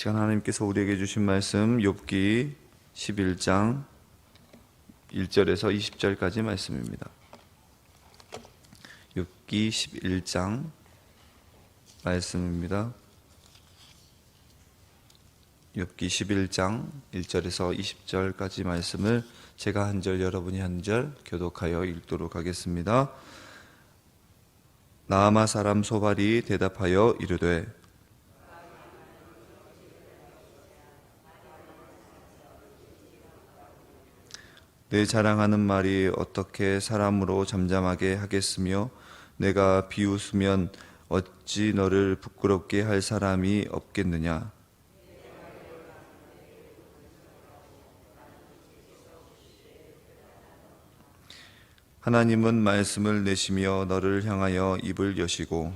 시간 하나님께서 우리에게 주신 말씀 욥기 11장 1절에서 20절까지 말씀입니다. 욥기 11장 말씀입니다. 욥기 11장 1절에서 20절까지 말씀을 제가 한 절 여러분이 한 절 교독하여 읽도록 하겠습니다. 나아마 사람 소발이 대답하여 이르되 내 자랑하는 말이 어떻게 사람으로 잠잠하게 하겠으며 내가 비웃으면 어찌 너를 부끄럽게 할 사람이 없겠느냐? 하나님은 말씀을 내시며 너를 향하여 입을 여시고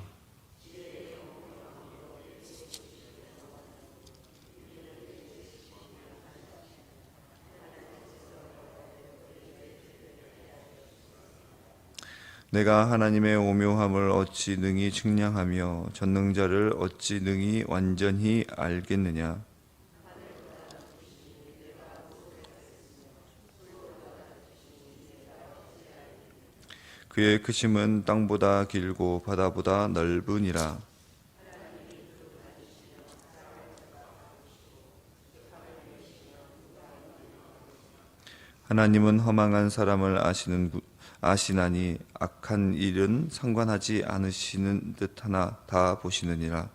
내가 하나님의 오묘함을 어찌 능히 측량하며 전능자를 어찌 능히 완전히 알겠느냐? 그의 크심은 땅보다 길고 바다보다 넓으니라 하나님은 허망한 사람을 아시는 부- 아시나니 악한 일은 상관하지 않으시는 듯 하나 다 보시느니라.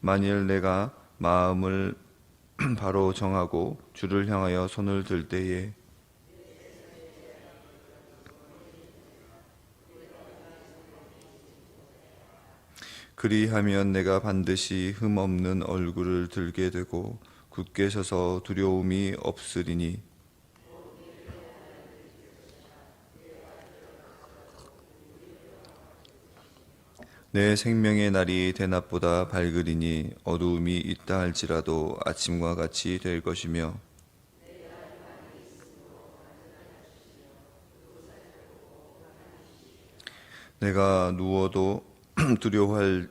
만일 내가 마음을 바로 정하고 주를 향하여 손을 들 때에 그리하면 내가 반드시 흠 없는 얼굴을 들게 되고 굳게 서서 두려움이 없으리니. 내 생명의 날이 대낮보다 밝으리니 어두움이 있다 할지라도 아침과 같이 될 것이며. 내가 누워도 두려워할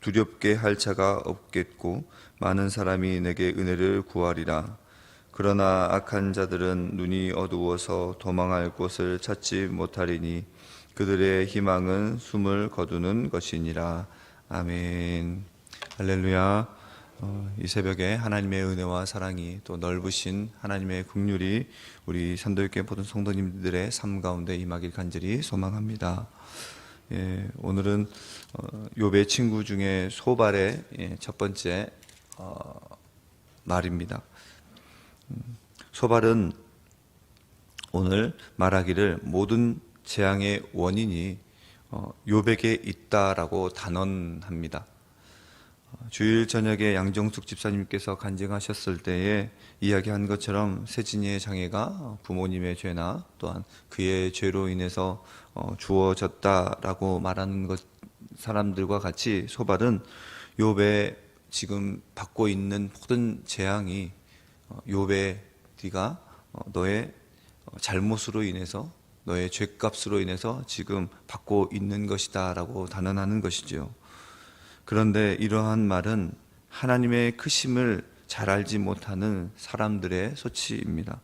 두렵게 할 자가 없겠고 많은 사람이 내게 은혜를 구하리라. 그러나 악한 자들은 눈이 어두워서 도망할 곳을 찾지 못하리니 그들의 희망은 숨을 거두는 것이니라. 아멘. 할렐루야. 어, 이 새벽에 하나님의 은혜와 사랑이 또 넓으신 하나님의 국률이 우리 산도교회 모든 성도님들의 삶 가운데 임하길 간절히 소망합니다. 예, 오늘은 어, 욥의 친구 중에 소발의 예, 첫 번째 어, 말입니다. 음, 소발은 오늘 말하기를 모든 재앙의 원인이 어, 욥에게 있다라고 단언합니다. 어, 주일 저녁에 양정숙 집사님께서 간증하셨을 때에 이야기한 것처럼 세진이의 장애가 부모님의 죄나 또한 그의 죄로 인해서 어, 주어졌다라고 말하는 것 사람들과 같이 소발은 욥의 지금 받고 있는 모든 재앙이 어, 욥의 네가 어, 너의 어, 잘못으로 인해서 너의 죄값으로 인해서 지금 받고 있는 것이다라고 단언하는 것이지요. 그런데 이러한 말은 하나님의 크심을 잘 알지 못하는 사람들의 소치입니다.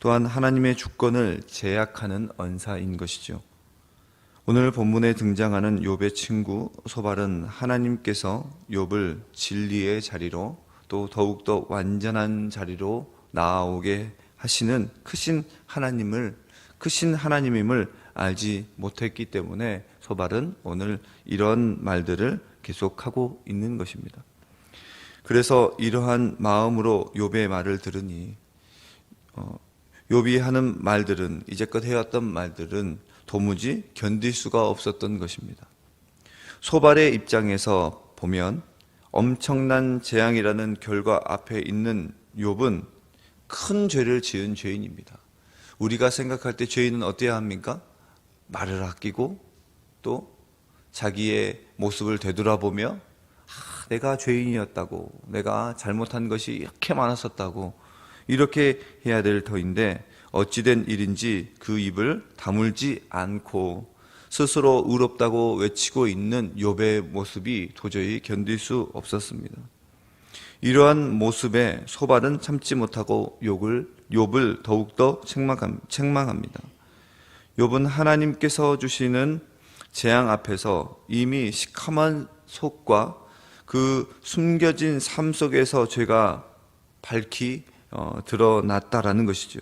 또한 하나님의 주권을 제약하는 언사인 것이죠. 오늘 본문에 등장하는 욥의 친구 소발은 하나님께서 욥을 진리의 자리로 또 더욱더 완전한 자리로 나아오게 하시는 크신 하나님을 크신 하나님임을 알지 못했기 때문에 소발은 오늘 이런 말들을 계속하고 있는 것입니다. 그래서 이러한 마음으로 욥의 말을 들으니 어, 욥이 하는 말들은 이제껏 해왔던 말들은 도무지 견딜 수가 없었던 것입니다. 소발의 입장에서 보면 엄청난 재앙이라는 결과 앞에 있는 욥은 큰 죄를 지은 죄인입니다. 우리가 생각할 때 죄인은 어때야 합니까? 말을 아끼고 또 자기의 모습을 되돌아보며 아, 내가 죄인이었다고 내가 잘못한 것이 이렇게 많았었다고 이렇게 해야 될 터인데 어찌된 일인지 그 입을 다물지 않고 스스로 의롭다고 외치고 있는 욥의 모습이 도저히 견딜 수 없었습니다. 이러한 모습에 소발은 참지 못하고 욕을 욥을 더욱더 책망합니다. 욥은 하나님께서 주시는 재앙 앞에서 이미 시커먼 속과 그 숨겨진 삶 속에서 죄가 밝히 어, 드러났다라는 것이죠.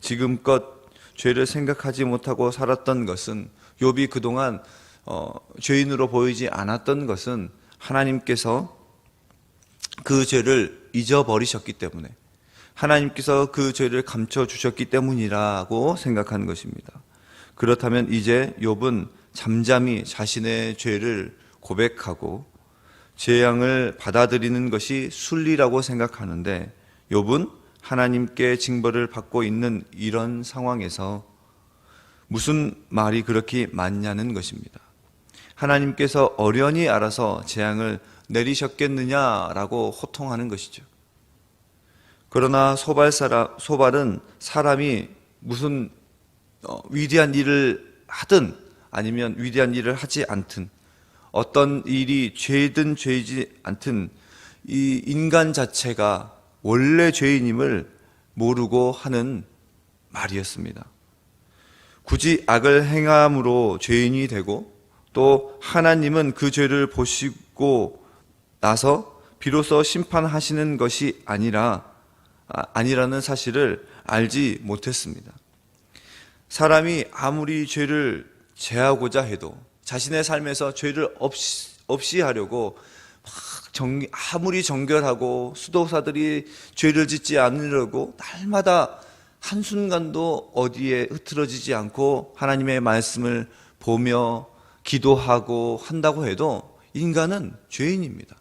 지금껏 죄를 생각하지 못하고 살았던 것은 욥이 그동안 어, 죄인으로 보이지 않았던 것은 하나님께서 그 죄를 잊어버리셨기 때문에 하나님께서 그 죄를 감춰 주셨기 때문이라고 생각하는 것입니다. 그렇다면 이제 욥은 잠잠히 자신의 죄를 고백하고 재앙을 받아들이는 것이 순리라고 생각하는데 욥은 하나님께 징벌을 받고 있는 이런 상황에서 무슨 말이 그렇게 많냐는 것입니다. 하나님께서 어련히 알아서 재앙을 내리셨겠느냐라고 호통하는 것이죠. 그러나 소발 사람, 소발은 사람이 무슨 어, 위대한 일을 하든 아니면 위대한 일을 하지 않든 어떤 일이 죄든 죄이지 않든 이 인간 자체가 원래 죄인임을 모르고 하는 말이었습니다. 굳이 악을 행함으로 죄인이 되고 또 하나님은 그 죄를 보시고 나서 비로소 심판하시는 것이 아니라 아, 아니라는 사실을 알지 못했습니다. 사람이 아무리 죄를 제하고자 해도 자신의 삶에서 죄를 없이, 없이 하려고 막 정, 아무리 정결하고 수도사들이 죄를 짓지 않으려고 날마다 한순간도 어디에 흐트러지지 않고 하나님의 말씀을 보며 기도하고 한다고 해도 인간은 죄인입니다.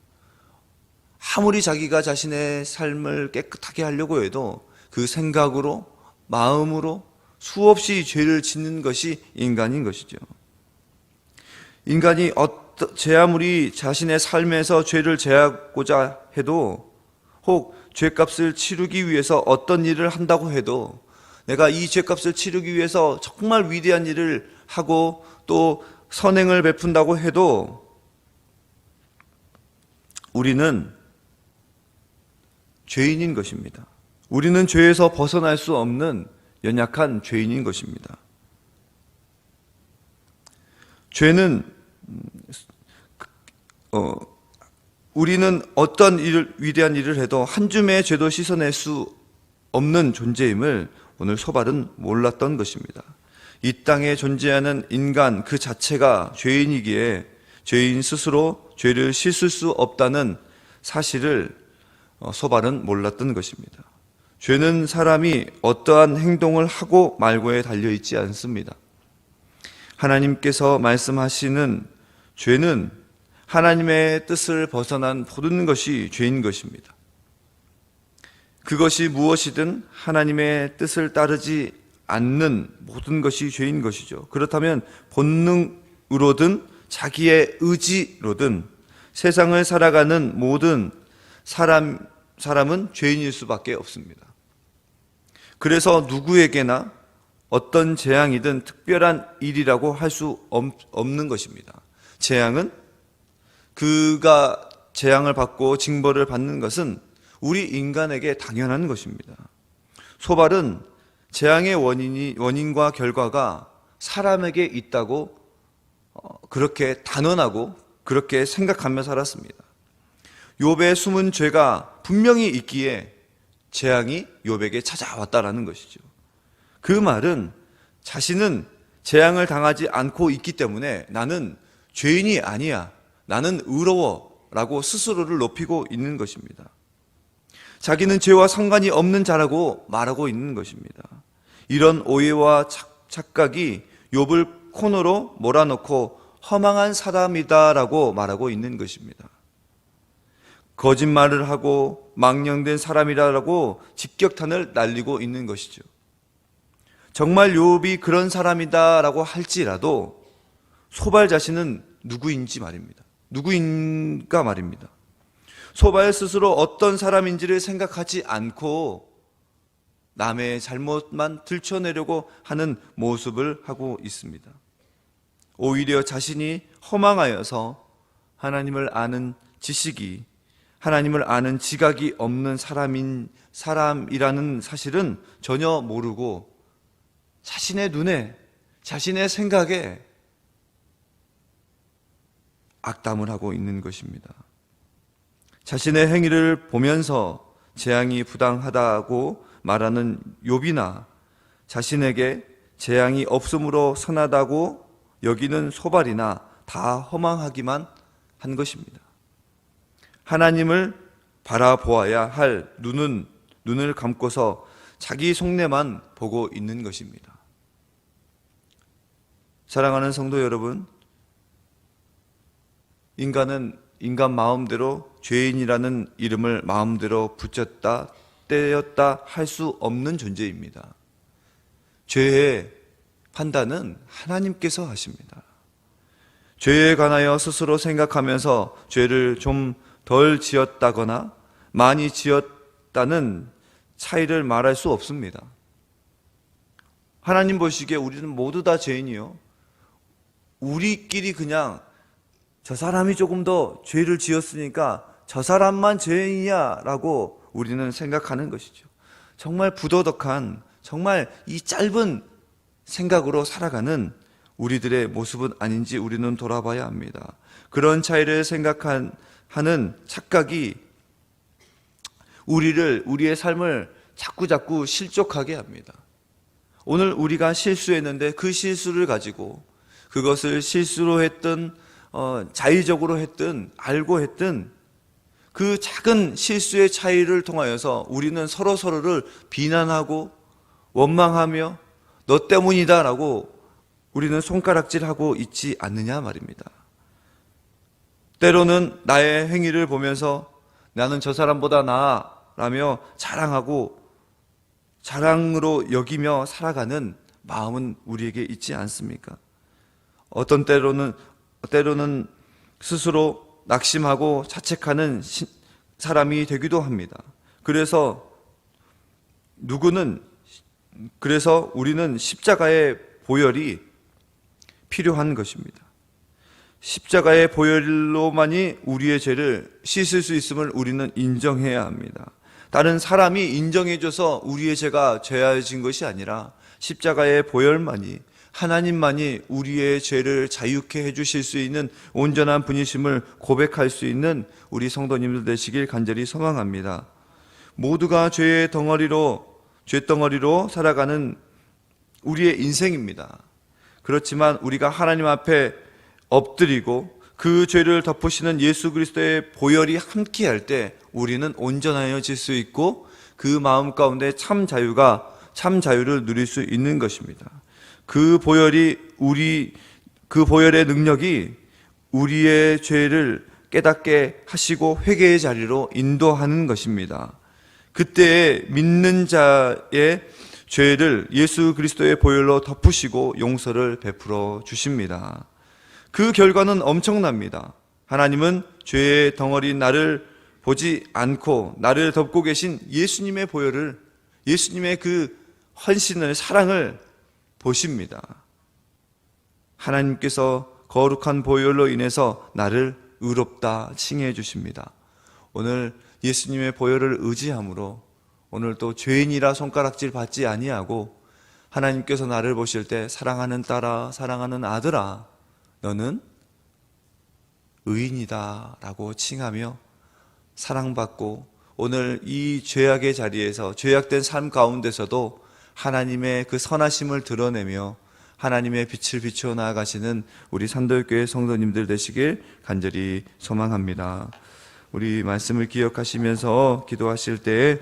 아무리 자기가 자신의 삶을 깨끗하게 하려고 해도 그 생각으로 마음으로 수없이 죄를 짓는 것이 인간인 것이죠. 인간이 어떠, 제 아무리 자신의 삶에서 죄를 제하고자 해도 혹 죄값을 치르기 위해서 어떤 일을 한다고 해도 내가 이 죄값을 치르기 위해서 정말 위대한 일을 하고 또 선행을 베푼다고 해도 우리는 죄인인 것입니다. 우리는 죄에서 벗어날 수 없는 연약한 죄인인 것입니다. 죄는 어, 우리는 어떤 일을 위대한 일을 해도 한 줌의 죄도 씻어낼 수 없는 존재임을 오늘 소발은 몰랐던 것입니다. 이 땅에 존재하는 인간 그 자체가 죄인이기에 죄인 스스로 죄를 씻을 수 없다는 사실을 어, 소발은 몰랐던 것입니다. 죄는 사람이 어떠한 행동을 하고 말고에 달려 있지 않습니다. 하나님께서 말씀하시는 죄는 하나님의 뜻을 벗어난 모든 것이 죄인 것입니다. 그것이 무엇이든 하나님의 뜻을 따르지 않는 모든 것이 죄인 것이죠. 그렇다면 본능으로든 자기의 의지로든 세상을 살아가는 모든 사람, 사람은 죄인일 수밖에 없습니다. 그래서 누구에게나 어떤 재앙이든 특별한 일이라고 할 수 없는 것입니다. 재앙은 그가 재앙을 받고 징벌을 받는 것은 우리 인간에게 당연한 것입니다. 소발은 재앙의 원인이 원인과 결과가 사람에게 있다고 어, 그렇게 단언하고 그렇게 생각하며 살았습니다. 욥의 숨은 죄가 분명히 있기에 재앙이 욥에게 찾아왔다라는 것이죠. 그 말은 자신은 재앙을 당하지 않고 있기 때문에 나는 죄인이 아니야. 나는 의로워. 라고 스스로를 높이고 있는 것입니다. 자기는 죄와 상관이 없는 자라고 말하고 있는 것입니다. 이런 오해와 착각이 욥을 코너로 몰아넣고 허망한 사람이다라고 말하고 있는 것입니다. 거짓말을 하고 망령된 사람이라고 직격탄을 날리고 있는 것이죠. 정말 욥이 그런 사람이다라고 할지라도 소발 자신은 누구인지 말입니다. 누구인가 말입니다. 소발 스스로 어떤 사람인지를 생각하지 않고 남의 잘못만 들춰내려고 하는 모습을 하고 있습니다. 오히려 자신이 허망하여서 하나님을 아는 지식이 하나님을 아는 지각이 없는 사람인 사람이라는 사실은 전혀 모르고 자신의 눈에 자신의 생각에 악담을 하고 있는 것입니다. 자신의 행위를 보면서 재앙이 부당하다고 말하는 욥이나 자신에게 재앙이 없음으로 선하다고 여기는 소발이나 다 허망하기만 한 것입니다. 하나님을 바라보아야 할 눈은 눈을 감고서 자기 속내만 보고 있는 것입니다. 사랑하는 성도 여러분, 인간은 인간 마음대로 죄인이라는 이름을 마음대로 붙였다, 떼었다 할 수 없는 존재입니다. 죄의 판단은 하나님께서 하십니다. 죄에 관하여 스스로 생각하면서 죄를 좀 덜 지었다거나 많이 지었다는 차이를 말할 수 없습니다. 하나님 보시기에 우리는 모두 다 죄인이요. 우리끼리 그냥 저 사람이 조금 더 죄를 지었으니까 저 사람만 죄인이야 라고 우리는 생각하는 것이죠. 정말 부도덕한, 정말 이 짧은 생각으로 살아가는 우리들의 모습은 아닌지 우리는 돌아봐야 합니다. 그런 차이를 생각한, 하는 착각이 우리를, 우리의 삶을 자꾸 자꾸 실족하게 합니다. 오늘 우리가 실수했는데 그 실수를 가지고 그것을 실수로 했든 어, 자의적으로 했든 알고 했든 그 작은 실수의 차이를 통하여서 우리는 서로 서로를 비난하고 원망하며 너 때문이다라고 우리는 손가락질하고 있지 않느냐 말입니다. 때로는 나의 행위를 보면서 나는 저 사람보다 나아라며 자랑하고 자랑으로 여기며 살아가는 마음은 우리에게 있지 않습니까? 어떤 때로는 때로는 스스로 낙심하고 자책하는 시- 사람이 되기도 합니다. 그래서 누구는 그래서 우리는 십자가의 보혈이 필요한 것입니다. 십자가의 보혈로만이 우리의 죄를 씻을 수 있음을 우리는 인정해야 합니다. 다른 사람이 인정해줘서 우리의 죄가 죄아진 것이 아니라 십자가의 보혈만이 하나님만이 우리의 죄를 자유케 해주실 수 있는 온전한 분이심을 고백할 수 있는 우리 성도님들 되시길 간절히 소망합니다. 모두가 죄의 덩어리로 죄덩어리로 살아가는 우리의 인생입니다. 그렇지만 우리가 하나님 앞에 엎드리고 그 죄를 덮으시는 예수 그리스도의 보혈이 함께할 때 우리는 온전하여질 수 있고 그 마음 가운데 참 자유가 참 자유를 누릴 수 있는 것입니다. 그 보혈이 우리 그 보혈의 능력이 우리의 죄를 깨닫게 하시고 회개의 자리로 인도하는 것입니다. 그때 믿는 자의 죄를 예수 그리스도의 보혈로 덮으시고 용서를 베풀어 주십니다. 그 결과는 엄청납니다. 하나님은 죄의 덩어리 나를 보지 않고 나를 덮고 계신 예수님의 보혈을 예수님의 그 헌신을 사랑을 보십니다. 하나님께서 거룩한 보혈로 인해서 나를 의롭다 칭해 주십니다. 오늘 예수님의 보혈을 의지함으로 오늘 또 죄인이라 손가락질 받지 아니하고 하나님께서 나를 보실 때 사랑하는 딸아, 사랑하는 아들아, 너는 의인이다 라고 칭하며 사랑받고 오늘 이 죄악의 자리에서 죄악된 삶 가운데서도 하나님의 그 선하심을 드러내며 하나님의 빛을 비추어 나아가시는 우리 산돌교회 성도님들 되시길 간절히 소망합니다. 우리 말씀을 기억하시면서 기도하실 때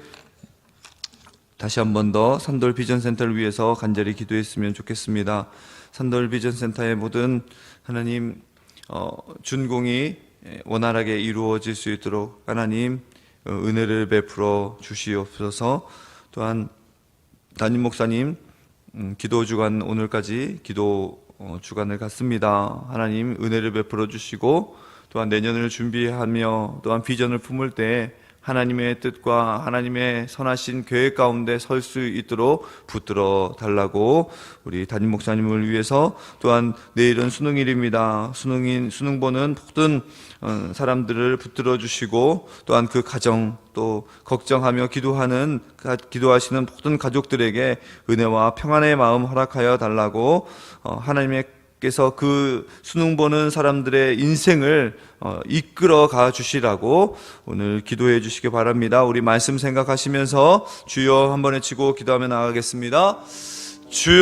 다시 한 번 더 산돌 비전 센터를 위해서 간절히 기도했으면 좋겠습니다. 산돌 비전 센터의 모든 하나님 어, 준공이 원활하게 이루어질 수 있도록 하나님 어, 은혜를 베풀어 주시옵소서. 또한 담임 목사님 음, 기도 주간 오늘까지 기도 어, 주간을 갖습니다. 하나님 은혜를 베풀어 주시고 또한 내년을 준비하며 또한 비전을 품을 때 하나님의 뜻과 하나님의 선하신 계획 가운데 설 수 있도록 붙들어 달라고 우리 담임 목사님을 위해서 또한 내일은 수능일입니다. 수능인 수능 보는 모든 어, 사람들을 붙들어 주시고 또한 그 가정 또 걱정하며 기도하는 가- 기도하시는 모든 가족들에게 은혜와 평안의 마음 허락하여 달라고 어, 하나님의 께서 그 수능 보는 사람들의 인생을 어, 이끌어 가 주시라고 오늘 기도해 주시기 바랍니다. 우리 말씀 생각하시면서 주여 한번 외치고 기도하며 나가겠습니다. 주여